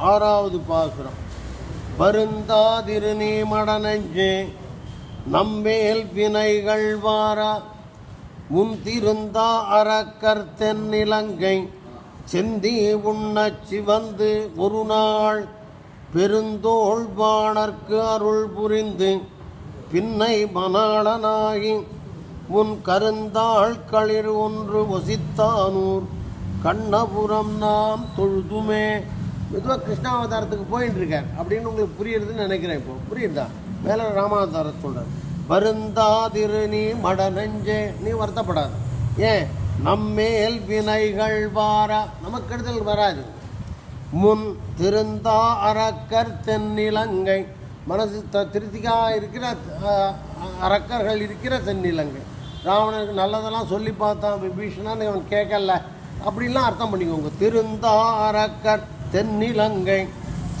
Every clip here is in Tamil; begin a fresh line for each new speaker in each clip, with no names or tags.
ஆறாவது பாசுரம். வருந்தாதிரு நீ மடனஞ்சே நம்மேல் வினைகள் வாரா. முன் திருந்தா அறக்கர் தென்னிலங்கை செந்தி உண்ணச் சிவந்து ஒரு நாள் பெருந்தோள்வாணர்க்கு அருள் புரிந்து பின்னை மணாளனாகி உன் கருந்தாள் களிர் ஒன்று ஒசித்தானூர் கண்ணபுரம் நாம் தொழுதுமே மெதுவாக கிருஷ்ணாவதாரத்துக்கு போயிட்டு இருக்கார் அப்படின்னு உங்களுக்கு புரியுறதுன்னு நினைக்கிறேன் இப்போ. புரியுதா? மேலே ராமாவதாரம் சொல்கிறார் வருந்தாதிரு நீ மட நெஞ்சே நீ வருத்தப்படாது. ஏன்? நம்மேல் வினைகள் வாரா. நமக்கு கெடுதல் வராது. முன் திருந்தா அரக்கர் தென்னிலங்கை. மனசு த திருத்திக்கா இருக்கிற அரக்கர்கள் இருக்கிற தென்னிலங்கை. ராவணனுக்கு நல்லதெல்லாம் சொல்லி பார்த்தான் விபீஷணான்னு அவன் கேட்கல. அப்படின்லாம் அர்த்தம் பண்ணிக்கோங்க. திருந்தா அரக்கர் தென்னிலங்கை.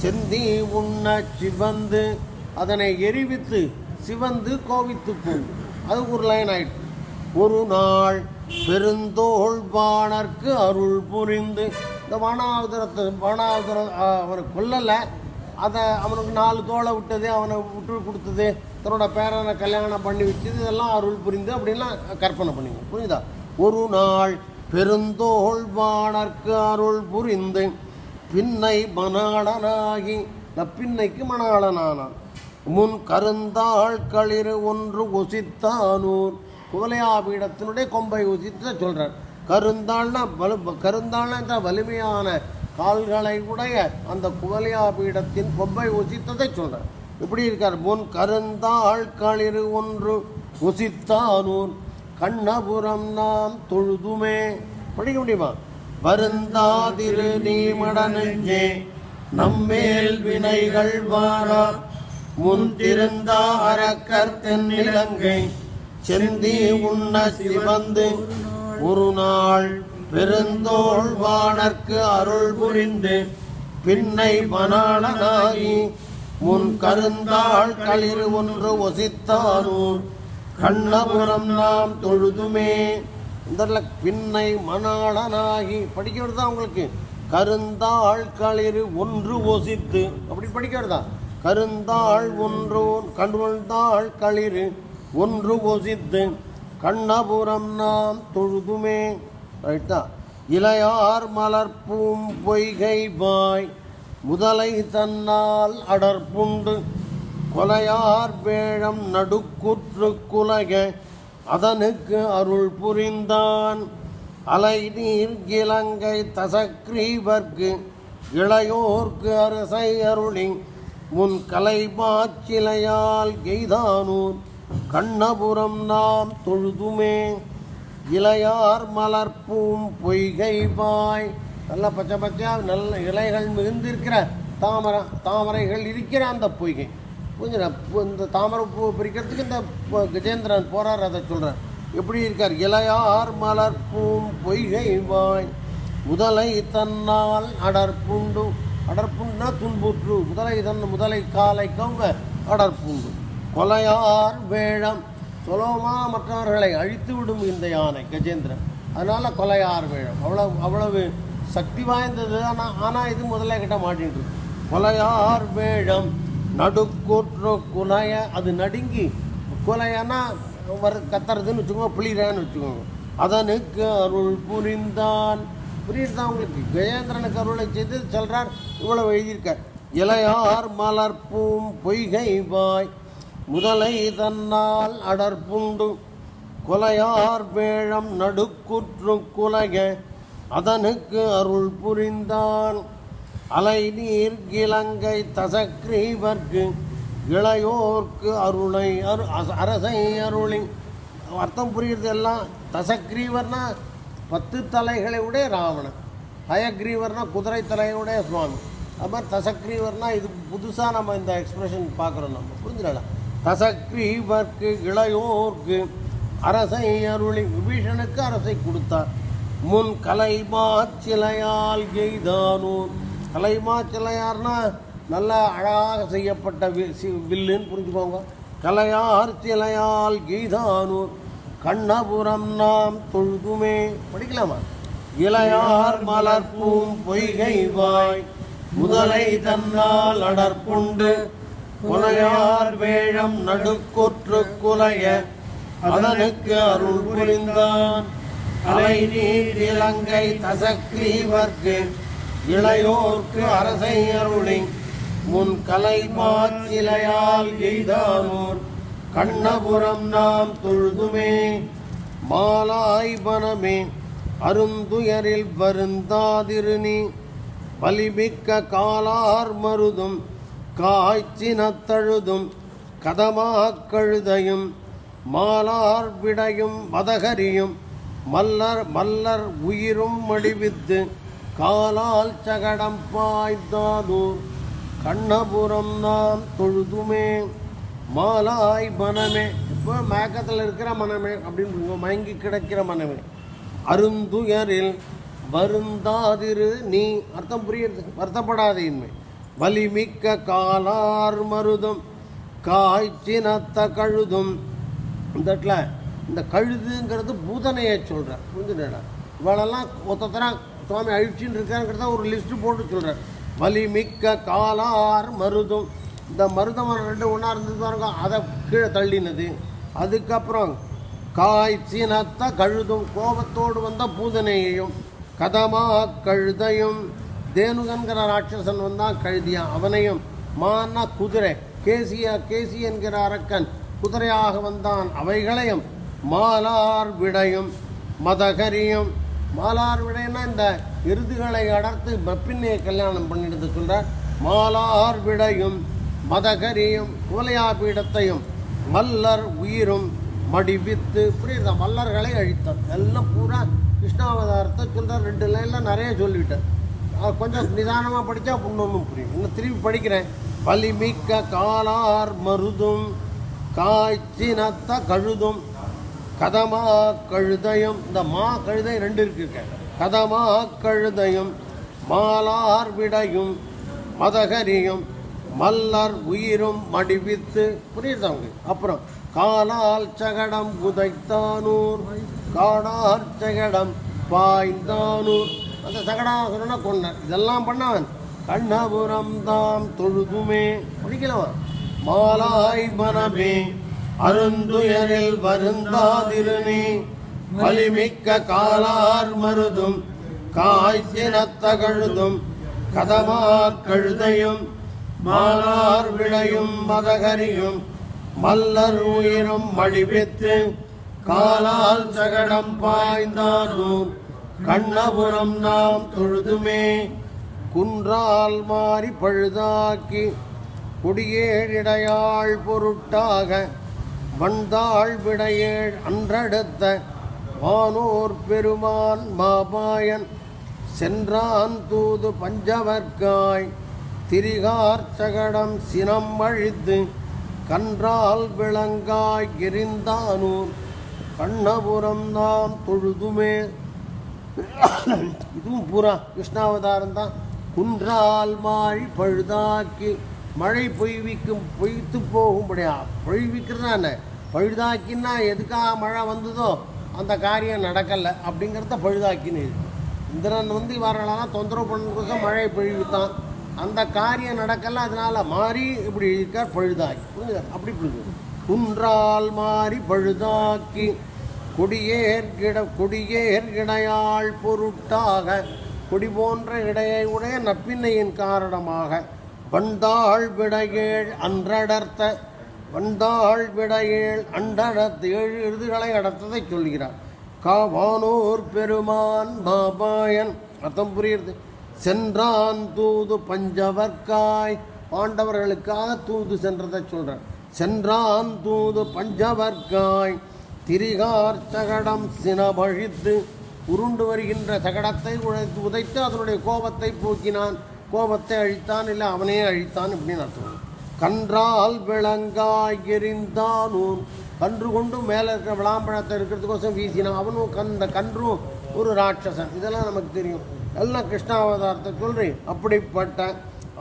செந்தி உண்ண சிவந்து அதனை எரிவித்து சிவந்து கோவித்து போகும் அது ஒரு லைன் ஆயிட்டு. ஒரு நாள் பெருந்தோள் வாணர்க்கு அருள் புரிந்து. இந்த வானாவதரத்தை வானாவதரம் அவனை கொல்லலை. அதை அவனுக்கு நாலு தோலை விட்டது அவனை விட்டு கொடுத்தது தன்னோட பேரனை கல்யாணம் பண்ணி வச்சது இதெல்லாம் அருள் புரிந்து அப்படின்லாம் கற்பனை பண்ணிங்க புரியுதா? ஒரு நாள் பெருந்தோள் வாணர்க்கு அருள் புரிந்து. பின்னை மணாளனாகி இந்த பின்னைக்கு மணாளனானான். முன் கருந்தாள் களிறு ஒன்று ஒசித்தானூர் குவலையாபீடத்தினுடைய கொம்பை ஒசித்த சொல்கிறார் கருந்தாள்னா வலு கருந்தாள்னா இந்த வலிமையான கால்களை உடைய அந்த குவலையாபீடத்தின் கொம்பை ஒசித்ததை சொல்கிறார் இப்படி இருக்கார். முன் கருந்தாள் களிறு ஒன்று ஒசித்தானூர் கண்ணபுரம் நாம் தொழுதுமே. படிக்க முடியுமா? வருந்தாதிரு நீ மடனெஞ்சே நம்மேல் வினைகள் வாரா. முன் திருந்தா அரக்கர் தென்னிலங்கை செந்தி உண்ண சிவந்து ஒரு நாள் பெருந்தோள் வானர்க்கு அருள் புரிந்து பின்னை மணாளனாகி முன் கருந்தாள் களிறு ஒன்று ஒசித்தானூர். கண்ணபுரம் நாம் தொழுதுமே இந்த பின்னை மணாளனாகி படிக்கிறது தான் உங்களுக்கு? கருந்தாள் களிறு ஒன்று ஒசித்து. அப்படி படிக்கிறதா? கருந்தாள் ஒன்று கண்வந்தாள் களிறு ஒன்று ஒசித்து. கண்ணபுரம் நாம் தொழுதுமே. ரைட்டா இளையார் மலர்ப்பூம் பொய்கை பாய் முதலை தன்னால் அடர்புண்டு. கொலையார் வேழம் நடுக்குற்று குலக அதனுக்கு அருள் புரிந்தான். அலை நீர் இலங்கை தசக்ரீவர்க்கு இளையோர்க்கு அரசை அருளி முன் கலைமாச்சிலையால் கெய்தானூர் கண்ணபுரம் நாம் தொழுதுமே இளையார் மலர்ப்பூம் பொய்கை பாய். நல்ல பச்சை பச்சையாக நல்ல இலைகள் மிகுந்திருக்கிற தாமரை தாமரைகள் இருக்கிற அந்த பொய்கை. கொஞ்சம் இந்த தாமரை பூ பிரிக்கிறதுக்கு இந்த கஜேந்திரன் போறார் அதை சொல்கிறார் எப்படி இருக்கார்? இளையார் பூம் பொய்கை வாய். முதலை தன்னால் அடற்புண்டு அடற்புண்டுனா துன்புற்று. முதலை தன் முதலை காலை கவுங்க அடற்புண்டு கொலையார் வேழம் சுலபமாக மற்றவர்களை அழித்து விடும் இந்த யானை கஜேந்திரன். அதனால் கொலையார் வேழம் அவ்வளவு அவ்வளவு சக்தி வாய்ந்தது ஆனால் ஆனால் இது முதல்ல கிட்ட மாட்டிட்டு கொலையார் வேழம் நடுக்கூற்று குலைய அது நடுங்கி கொலையானா வர கத்துறதுன்னு வச்சுக்கோங்க புளிகிறான்னு வச்சுக்கோங்க. அதனுக்கு அருள் புரிந்தான். புரியுதா உங்களுக்கு? கஜேந்திரனுக்கு அருளை செய்து சொல்கிறார் இவ்வளவு எழுதியிருக்கார். இளையார் மலர்ப்பும் பொய்கை வாய் முதலை தன்னால் அடற்புண்டு கொலையார் வேழம் நடுக்குற்று குலக அதனுக்கு அருள் புரிந்தான். அலை நீர் இலங்கை தசக்ரீவர்க்கு இளையோர்க்கு அருளை அரு அரசை அருளி அர்த்தம் புரிகிறது எல்லாம். தசக்ரீவர்னா பத்து தலைகளை உடைய ராவணன். ஹயக்ரீவர்னா குதிரை தலையுடைய சுவாமி. அது மாதிரி தசக்ரீவர்னா இது புதுசாக நம்ம இந்த எக்ஸ்பிரஷன் பார்க்குறோம் நம்ம. புரிஞ்சுடலாம் தசக்ரீவர்க்கு இளையோர்க்கு அரசை அருளி விபீஷனுக்கு அரசை கொடுத்தார். முன் கலை மாச்சிலையால் எய்தானூர். கலைமாச்சிலையார்னா நல்ல அழகாக செய்யப்பட்ட வி- சி- வில்லுன்னு புரிஞ்சுக்கோங்க. கலையார் சிலையால் கீதானூர் கண்ணபுரம் நாம் தொழுதுமே. படிக்கலாமா? இளையார் மலர்ப்பும் பொய்கை வாய் முதலை தன்னால் அடற்புண்டு குலையார் வேழம் நடுக்கொற்று குலைய அதனுக்கு அருள் புரிந்தான். அலை நீர் இலங்கை தசக்ரீவர்க்கு இளையோர்க்கு அரசை அருளி முன் கலை மாச்சிலையால் எய்தானோர். கண்ணபுரம் நாம் தொழுதுமே. மாலாய்பனமே அருந்துயரில் வருந்தாதிருநீ. வலிமிக்க காலார் மருதும். காய்ச்சினத்தழுதும் கதமாக்கழுதையும் மாலார் விடையும் மதகரியும் மல்லர் மல்லர் உயிரும் மடிவித்து. காலால் சகடம் பாய்ந்தாதூர் கண்ணபுரம் நாம் தொழுதுமே. மாலாய் மனமே. இப்போ மயக்கத்தில் இருக்கிற மனமே அப்படின்னு மயங்கி கிடக்கிற மனமே. அருந்துயரில் வருந்தாதிரு நீ. அர்த்தம் புரியுது? வருத்தப்படாதே இன்மை வலிமிக்க காலார் மருதும். காய்ச்சினத்த கழுதும். இந்த இடத்துல இந்த கழுதுங்கிறது பூதனையை சொல்கிறேன் புரிஞ்சுடா இவளெல்லாம் ஒத்தத்தரா சுவாமி அழிச்சின்னு இருக்காங்கிறத ஒரு லிஸ்ட்டு போட்டு சொல்கிறார் வலிமிக்க காலார் மருதம். இந்த மருதம் ரெண்டு ஒன்றா இருந்தது பாருங்க அதை கீழே தள்ளினது. அதுக்கப்புறம் காய் சீனத்த கழுதும் கோபத்தோடு வந்த பூதனையையும் கதமா கழுதையும் தேனுகன்கிற ராட்சசன் வந்தான் கழுதியான் அவனையும் மான்னா குதிரை கேசிய கேசி என்கிற அரக்கன் குதிரையாக வந்தான் அவைகளையும் மாலார் விடையும் மதகரியும் மாலார் விடைன்னா இந்த எருதுகளை அடர்த்து பப்பின்னையை கல்யாணம் பண்ணிட்டு சொல்றார். மாலார் விடையும் மதகரியும் கோலையா பீடத்தையும் மல்லர் உயிரும் மடிவித்து புரியுதா? மல்லர்களை அழித்தார். எல்லாம் பூரா கிருஷ்ணாவதாரத்தை சொல்கிறார் ரெண்டு லைனில் நிறைய சொல்லிவிட்டேன் அது கொஞ்சம் நிதானமாக படித்தா இன்னொன்றும் புரியும். இன்னும் திரும்பி படிக்கிறேன். வலிமிக்க காலார் மருதும் காய்ச்சினத்த கழுதும் கதமா கழுதையும் இந்த மா கழுதை ரெண்டு இருக்கு கதமா கழுதையும் மாலார் விடையும் மதகரியும் மல்லர் உயிரும் மடிவித்து புரியுதாங்க அப்புறம் காலால் சகடம் குதைத்தானூர் காடார் சகடம் பாய்ந்தானூர். அந்த சகடாசுரனை கொண்டார் இதெல்லாம் பண்ணவன். கண்ணபுரம் தாம் தொழுதுமே. படிக்கலாம் மாலாய் மனமே. அருந்துயரில் வருந்தாதிருநீ. வலிமிக்க காலார் மருதும் காய்ச்சினத்தகழுதும் கழுதும் கழுதையும் மாலார் விளையும் மதகரியும் மல்லர் உயிரும் மடிவித்து காலால் சகடம் பாய்ந்தானூர் கண்ணபுரம் நாம் தொழுதுமே. குன்றால் மாறி பழுதாக்கி குடியேறிடையாள் பொருட்டாக வந்தாள் விடையேழ் அன்றடுத்த வானோர் பெருமான் மாபாயன் சென்றான் தூது பஞ்சவர்க்காய். திரிகார் சகடம் சினம் அழித்து கன்றால் விளங்காய் எரிந்தானூர். கண்ணபுரம் நாம் தொழுதுமே. இதுவும் பூரா கிருஷ்ணாவதாரம் தான். குன்றால் மாழி பழுதாக்கி மழை பொய்விக்கும் பொய்த்து போகும்படியா? பொழிவிக்கிறதான பழுதாக்கின்னா எதுக்காக மழை வந்ததோ அந்த காரியம் நடக்கலை அப்படிங்கிறத பழுதாக்கின்னு இந்திரன் வந்து இவர்களெல்லாம் தொந்தரவு பண்ணுறதுக்கு மழை பொழிவித்தான் அந்த காரியம் நடக்கல அதனால மாறி இப்படி இருக்கார் பழுதாக்கி. புரியுதா அப்படி புரிஞ்சு குன்றால் மாறி பழுதாக்கி கொடியேற்கிட கொடியேற்கிடையாள் பொருட்டாக கொடி போன்ற இடையை உடைய நப்பின்னையின் காரணமாக வந்தாள் விடையேழ் அன்றடர்த்த வந்தாள் விடையில் அண்டடர்த்த ஏழு இறுதிகளை அடர்த்ததை சொல்கிறார் காவானூர் பெருமான் பாபாயன். அர்த்தம் புரியுது சென்றான் தூது பஞ்சவர்க்காய். பாண்டவர்களுக்காக தூது சென்றதை சொல்கிறார் சென்றான் தூது பஞ்சவர்க்காய். திரிகார் சகடம் சினபழித்து உருண்டு வருகின்ற சகடத்தை உழைத்து உதைத்து அதனுடைய கோபத்தை போக்கினான். கோபத்தை அழித்தான் இல்லை அவனே அழித்தான் இப்படின்னு அர்த்தம். கன்றால் விளங்காய் எரிந்தானூன் கன்று கொண்டு மேலே இருக்கிற விளாம்பழத்தை இருக்கிறதுக்கோசம் வீசினான் அவனும் கந்த கன்றும் ஒரு ராட்சசன். இதெல்லாம் நமக்கு தெரியும். எல்லாம் கிருஷ்ணாவதாரத்தை சொல்றேன் அப்படிப்பட்ட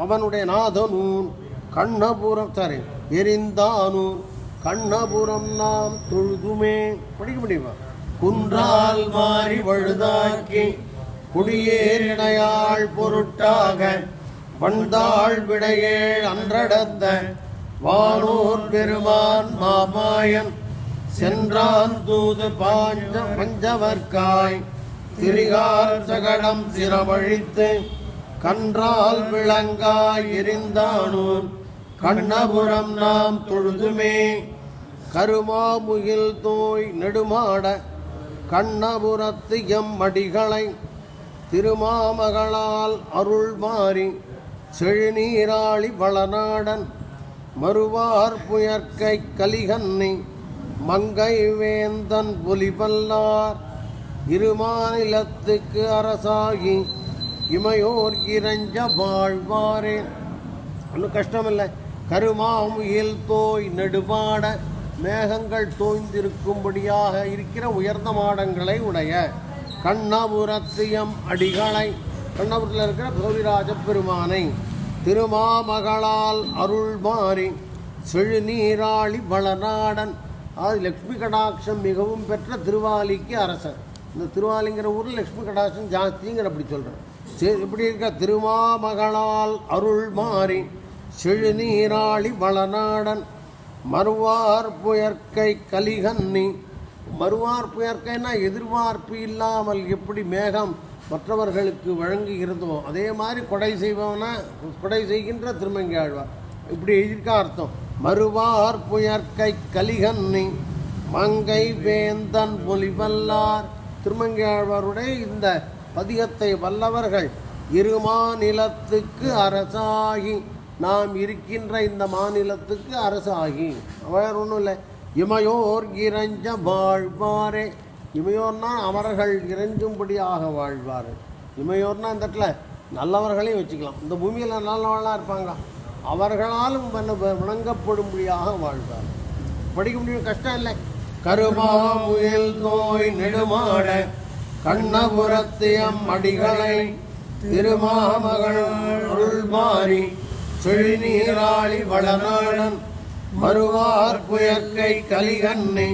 அவனுடைய நாதனூன் கண்ணபுரம் சாரி எரிந்தானூன் கண்ணபுரம் நாம் தொழுதுமே. படிக்க முடியுமா? குன்றால் மாறி வழுதாக்கி குடியேறிடையாள் பொருட்டாக வந்தாள் விடையேழ் அன்றடத்த வானூர் பெருமான் மாமாயன். சென்றான் தூது பாஞ்ச பஞ்சவர்க்காய் திரிகால் சகடம் சிரமழித்து கன்றால் விளங்காய் எரிந்தானூர். கண்ணபுரம் நாம் தொழுதுமே. கருமாமுகில் தோய் நெடுமாட கண்ணபுரத்து எம் அடிகளை. திருமாமகளால் அருள் மாறி செழுநீராளி வளநாடன் மறுவார் புயற்கை கலிகன்னி மங்கை வேந்தன் இரு இருமாநிலத்துக்கு அரசாகி இமையோர் இறைஞ்ச வாழ்வாரே. ஒன்றும் கஷ்டமில்லை. கருமாமுயில் தோய் நெடுபாட மேகங்கள் தோய்ந்திருக்கும்படியாக இருக்கிற உயர்ந்த மாடங்களை உடைய கண்ணபுரத்தியம் அடிகளை கண்ணபுரத்தில் இருக்கிற கோவிராஜ பெருமானை திருமாமகளால் அருள் மாறி செழுநீராளி வளநாடன். அதாவது லக்ஷ்மி கடாட்சம் மிகவும் பெற்ற திருவாலிக்கு அரசன் இந்த திருவாலிங்கிற ஊரில் லக்ஷ்மி கடாட்சம் ஜாஸ்திங்கிற அப்படி சொல்கிறேன் சரி இப்படி இருக்க? திருமாமகளால் அருள் மாறி செழுநீராளி வளநாடன். மறுவார் புயற்கை கலிகன்னி மறுவார் புயற்கைன்னா எதிர்பார்ப்பு இல்லாமல் எப்படி மேகம் மற்றவர்களுக்கு வழங்குகிறதோ அதே மாதிரி கொடை செய்பவனா கொடை செய்கின்ற திருமங்கையாழ்வார் இப்படி எழுதியிருக்கா அர்த்தம். மறுவார் புயற்கை கலிகன்னி மங்கை வேந்தன் பொலிவல்லார். திருமங்கையாழ்வாருடைய இந்த பதிகத்தை வல்லவர்கள் இரு மாநிலத்துக்கு அரசாகி நாம் இருக்கின்ற இந்த மாநிலத்துக்கு அரசாகி. வேற ஒன்றும் இல்லை. இமையோர் இறைஞ்ச வாழ்வாரே. இமையோர்னா அமரர்கள் இறைஞ்சும்படியாக வாழ்வார் இமையோர்னா இந்த இடத்துல நல்லவர்களையும் வச்சுக்கலாம். இந்த பூமியில் நல்லவர்களாக இருப்பாங்க அவர்களாலும் வணங்கப்படும்படியாக வாழ்வார். படிக்க முடியும் கஷ்டம் இல்லை. கருமாமுயல் நோய் நெடுமாட கண்ணபுரத்தியம் அடிகளை திருமாமகள் அருள் செழிநீராளி வளநாடன் மறுவார் புயற்கை கலிகன்னை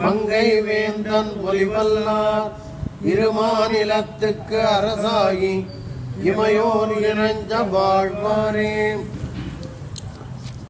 மங்கை வேந்தன் ஒலிவல்லார் இருமாநிலத்துக்கு அரசாகி இமையோர் இணைஞ்ச வாழ்வாரே.